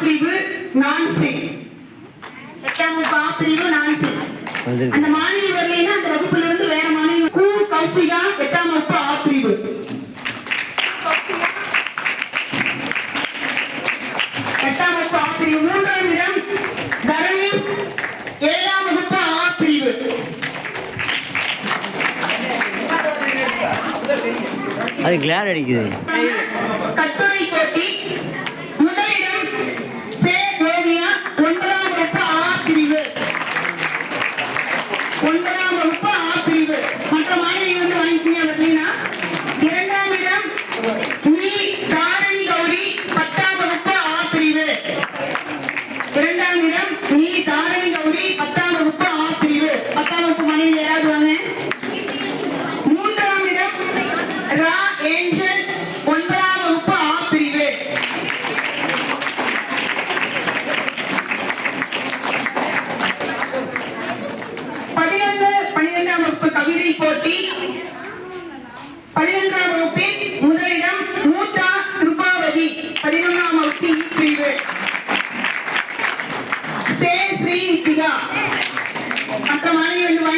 பிரிவு நான்சி. எட்டாம் வகுப்பு ஆ பிரிவு நான்சி அந்த மாணவி வரலைன்னா அந்த வகுப்புல இருந்து வேற மாணவி கு கௌசிகா எட்டாம் வகுப்பு ஆ பிரிவு எட்டாம் வகுப்பு ஆ பிரிவு மூன்றாம் இடம் தரணீஷ் ஏழாம் வகுப்பு ஆ பிரிவு அது கிளார் அடிக்குது.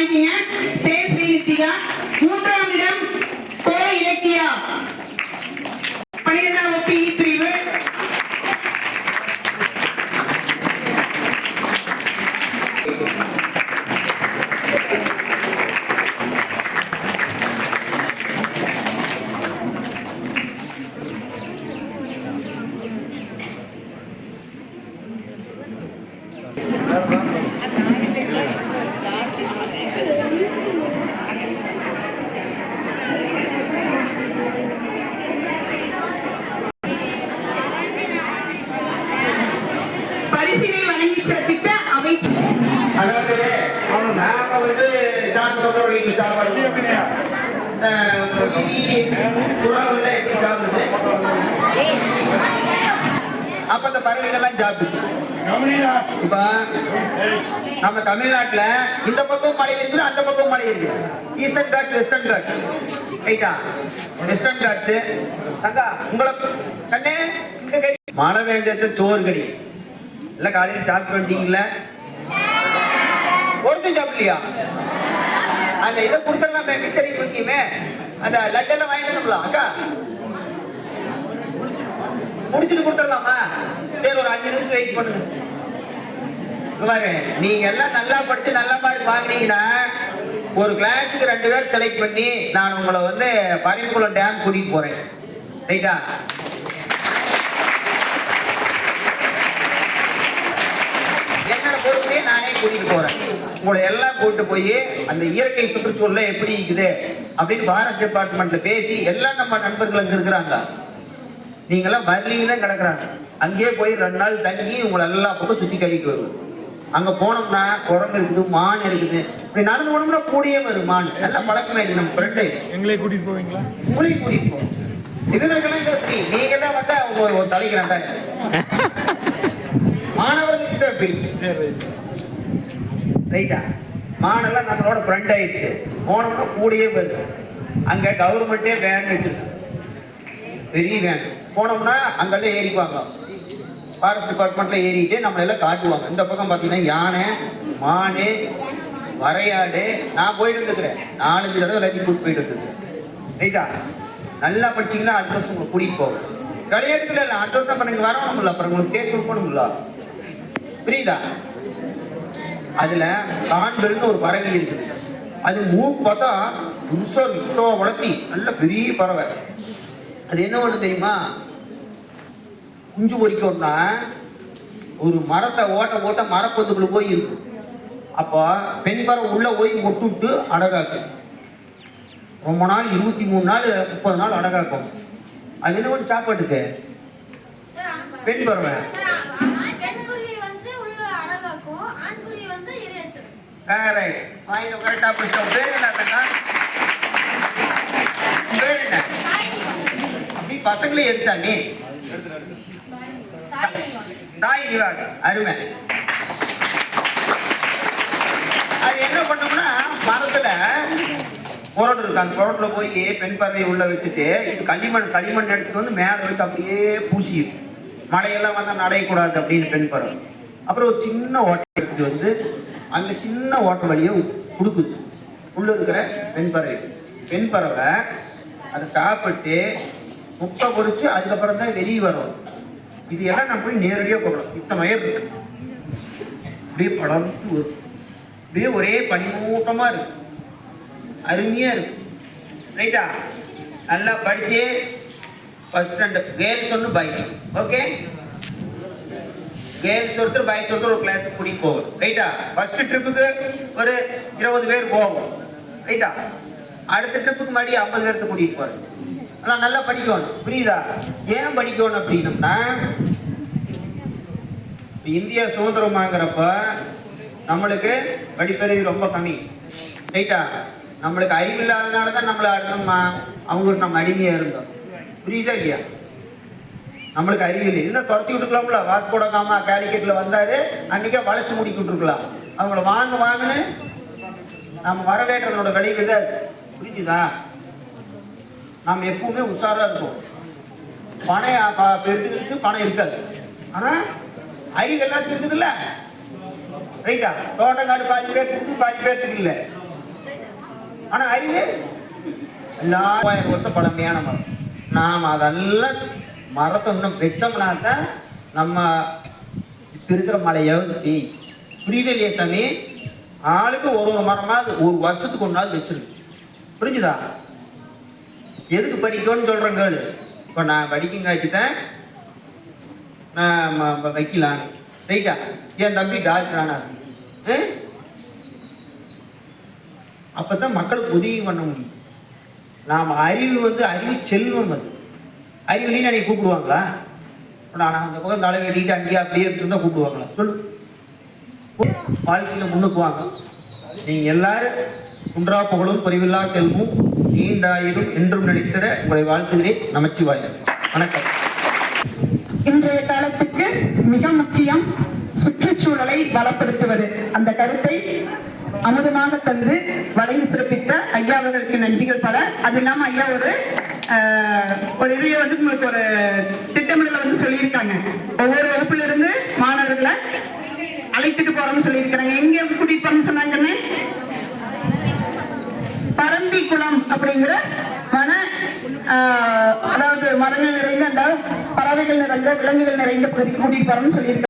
மாணவி வந்து வாங்கிக்கங்க சே ஸ்ரீ சாப்பாடு எப்படி சாப்பிடுது அப்ப இந்த பறவைகள்லாம் சாப்பிடுது இப்ப நம்ம தமிழ்நாட்டுல இந்த பக்கம் மலை இருக்குது அந்த பக்கம் மலை இருக்குது ஈஸ்டர்ன் காட் வெஸ்டர்ன் காட் ரைட்டா வெஸ்டர்ன் காட்ஸ் அக்கா உங்களை கண்ணே மழை வேண்டியது சோறு கடி இல்ல காலையில் சாப்பிட்டு வந்துட்டீங்களா ஒருத்தன் சாப்பிடலையா அந்த இதை கொடுத்துடலாமே மிச்சரி முக்கியமே அந்த லட்டெல்லாம் வாங்கிட்டு வந்துடலாம் அக்கா. முடிச்சுட்டு கொடுத்துடலாமா? சரி ஒரு அஞ்சு நிமிஷம் வெயிட் பண்ணுங்க. பாரு நீங்க எல்லாம் நல்லா படிச்சு நல்ல மார்க் வாங்கினீங்கன்னா ஒரு கிளாஸுக்கு ரெண்டு பேர் செலக்ட் பண்ணி நான் உங்களை வந்து பரம்பிக்குளம் டேம் கூட்டிட்டு போறேன். ரைட்டா என்னோட பொறுப்பையே நானே கூட்டிட்டு போறேன். உங்களை எல்லாம் கூட்டு போய் அந்த இயற்கை சுற்றுச்சூழல எப்படி இருக்குது அப்படின்னு ஃபாரஸ்ட் டிபார்ட்மெண்ட்ல பேசி எல்லாம் நம்ம நண்பர்கள் அங்க இருக்கிறாங்க. நீங்கெல்லாம் பர்லிங்க தான் கிடக்குறாங்க. அங்கேயே போய் ரெண்டு நாள் தங்கி உங்களை எல்லா பக்கம் சுத்தி கட்டிட்டு வருவோம். அங்க போனோம்னா குரங்கு இருக்குது மான் இருக்குது. இப்படி நடந்து போனோம்னா கூடயே வரும் மான். நல்லா பழக்கமாயிடுது நம்ம ஃப்ரெண்டு எங்களை கூட்டிட்டு போவீங்களா? உங்களையும் கூட்டிட்டு போவோம். இவங்களுக்கெல்லாம் free. நீங்கெல்லாம் வந்தா அவங்க ஒரு தலைக்கு ரெண்டாயிரம். மாணவர்களுக்கு ரைட் ரைட்டா? மானெல்லாம் நம்மளோட ஃப்ரெண்ட் ஆயிடுச்சு. போனோம்னா கூடயே வருது அங்கே கவர்மெண்ட்டே வேன் வச்சிருக்கு. பெரிய வேன் போனோம்னா அங்கெல்லாம் ஏறிப்பாங்க ஃபாரஸ்ட் டிபார்ட்மெண்ட்ல ஏறிட்டு நம்மளெல்லாம் காட்டுவாங்க. இந்த பக்கம் பார்த்தீங்கன்னா யானை மானு வரையாடு. நான் போயிட்டு வந்துக்கிறேன். நாலஞ்சு தடவை எல்லாத்தையும் கூட்டு போயிட்டு வந்துருக்கேன் ரைட்டா? நல்லா படிச்சிங்கன்னா அட்ரஸ் உங்களுக்கு உங்களை போகும் போவோம் இல்லை அட்ரஸ் அப்புறம் இங்கே வரணும்ல. அப்புறம் உங்களுக்கு கேக் கொடுக்கணும்ல. புரியுதா? அதுல ஆண்கள்னு ஒரு பறவை இருக்குது. அது மூக்கு பார்த்தா புதுசாக விட்டோ வளர்த்தி நல்ல பெரிய பறவை. அது என்ன ஒன்று தெரியுமா? குஞ்சு பொறிக்கணும்னா ஒரு மரத்தை ஓட்ட ஓட்ட மரப்பொத்துக்குள்ள போய் இருக்கும். அப்போ பெண் பறவை உள்ளே போய் முட்டுவிட்டு அடகாக்கும் ரொம்ப நாள் இருபத்தி மூணு நாள் முப்பது நாள் அடகாக்கும். அது என்ன ஒன்று சாப்பாட்டுக்கு? பெண் பறவை பெண்குருவி வந்து உள்ள அழகாக்கும் ஆண்குருவி வந்து இரையட்டும் கரெக்ட் வாயில கரெக்டா பிடிச்சோம் பேர் என்ன பேர் என்ன அப்படி பசங்களே எடுத்தா நீ? சாய் நிவாஸ் அருமை. அது என்ன பண்ணோம்னா மரத்துல புரட்டு இருக்கு. அந்த புரட்டுல போய் பெண் பறவையை உள்ள வச்சுட்டு இது களிமண் களிமண் எடுத்துட்டு வந்து மேலே வச்சு அப்படியே பூசிடும் மழையெல்லாம் வந்தால் நடையக்கூடாது அப்படின்னு பெண் பறவை அப்புறம் ஒரு சின்ன ஓட்டை எடுத்துட்டு வந்து அந்த சின்ன ஓட்ட வழியை கொடுக்குது. உள்ள இருக்கிற பெண் பறவை. பெண் பறவை அதை சாப்பிட்டு முட்டை பொறிச்சு அதுக்கப்புறம் தான் வெளியே வரும். இது எல்லாம் நம்ம போய் நேரடியாக போகலாம் இத்தனை வயர் இருக்கு. அப்படியே படர்ந்து வரும் அப்படியே ஒரே பனிமூட்டமாக இருக்கு. அருமையாக இருக்கு. ரைட்டா நல்லா படித்து ஃபஸ்ட் ஸ்டாண்டர்ட் கேர்ள்ஸ் ஒன்று பாய்ஸ் ஓகே கேர்ள்ஸ் ஒருத்தர் பாய்ஸ் ஒருத்தர் ஒரு கிளாஸ் கூட்டிகிட்டு போகும் ரைட்டா ஃபர்ஸ்ட் ட்ரிப்புக்கு ஒரு இருபது பேர் போகும் ரைட்டா அடுத்த ட்ரிப்புக்கு மறுபடி ஐம்பது பேர்த்த கூட்டிட்டு போறேன் ஆனால் நல்லா படிக்கணும். புரியுதா? ஏன் படிக்கணும் அப்படின்னம்னா இந்தியா சுதந்திரம் நம்மளுக்கு படிப்பறிவு ரொம்ப கம்மி. ரைட்டா நம்மளுக்கு அறிவு இல்லாதனால தான் நம்மளை அடுத்த அவங்களுக்கு நம்ம அடிமையாக இருந்தோம். புரியுதா இல்லையா? நம்மளுக்கு அறிவு இல்லை இருந்தால் துரத்தி விட்டுக்கலாம்ல வாஸ்கோட காமா கேலிக்கெட்டில் வந்தாரு அன்னைக்கே வளைச்சு முடிக்க விட்டுருக்கலாம் அவங்கள வாங்க வாங்கன்னு நம்ம வரவேற்றதனோட விளைவு தான் புரிஞ்சுதா நாம் எப்பவுமே உஷாரா இருப்போம் பணம் பெருத்துக்கிறதுக்கு பணம் இருக்காது ஆனா அறிவு எல்லாத்துக்கும் இருக்குதுல்ல ரைட்டா தோட்டக்காடு பாதி பேர் இருக்குது பாதி பேர்த்துக்கு இல்லை ஆனா அறிவு எல்லாம் வருஷம் பழமையான மரம் நாம் அதெல்லாம் மரத்தை இன்னும் வச்சோம்னா தான் நம்ம இப்போ இருக்கிற மழையாவது பெய் புரியுது இல்லையா சாமி? ஆளுக்கு ஒரு ஒரு மரமாவது ஒரு வருஷத்துக்கு ஒன்றாவது வச்சிருக்கு புரிஞ்சுதா? எதுக்கு படிக்கணும்னு சொல்கிறேன் கேளு. இப்போ நான் படிக்கங்காட்டி தான் நான் வைக்கலாம். ரைட்டா? என் தம்பி டாக்டர் ஆனா அப்போ தான் மக்களுக்கு உதவி பண்ண முடியும். நாம் அறிவு வந்து அறிவு செல்வம் அது. அறிவிலையும் இல்லைன்னு கூப்பிடுவாங்களா? நான் அந்த பக்கம் தலை கட்டிட்டு அங்கேயே அப்படியே இருந்தால் கூப்பிடுவாங்களா? சொல்லு. வாழ்க்கையில் முன்னுக்கு வாங்க. நீங்கள் எல்லாரும் குன்றா புகழும் குறைவில்லா செல்வம் நீண்டாயிடும் என்றும் நினைத்திட உங்களை வாழ்த்துகிறேன். நமச்சிவாயம். வணக்கம். இன்றைய காலத்துக்கு மிக முக்கியம் சுற்றுச்சூழலை பலப்படுத்துவது. அந்த கருத்தை அமுதமாக தந்து வழங்கி சிறப்பித்த ஐயா அவர்களுக்கு நன்றிகள் பல. அது இல்லாம ஐயா ஒரு ஒரு இதையே வந்து உங்களுக்கு ஒரு திட்டமிடல வந்து சொல்லியிருக்காங்க. ஒவ்வொரு வகுப்புல இருந்து மாணவர்களை அழைத்துட்டு போறோம்னு சொல்லியிருக்கிறாங்க. எங்க கூட்டிட்டு போறோம்னு சொன்னாங்கன்னு பரம்பிக்குளம் அப்படிங்கிற வன அதாவது மரங்கள் நிறைந்த அந்த பறவைகள் நிறைந்த விலங்குகள் நிறைந்த பகுதிக்கு கூட்டிட்டு போறோம்னு சொல்லியிருக்காங்க.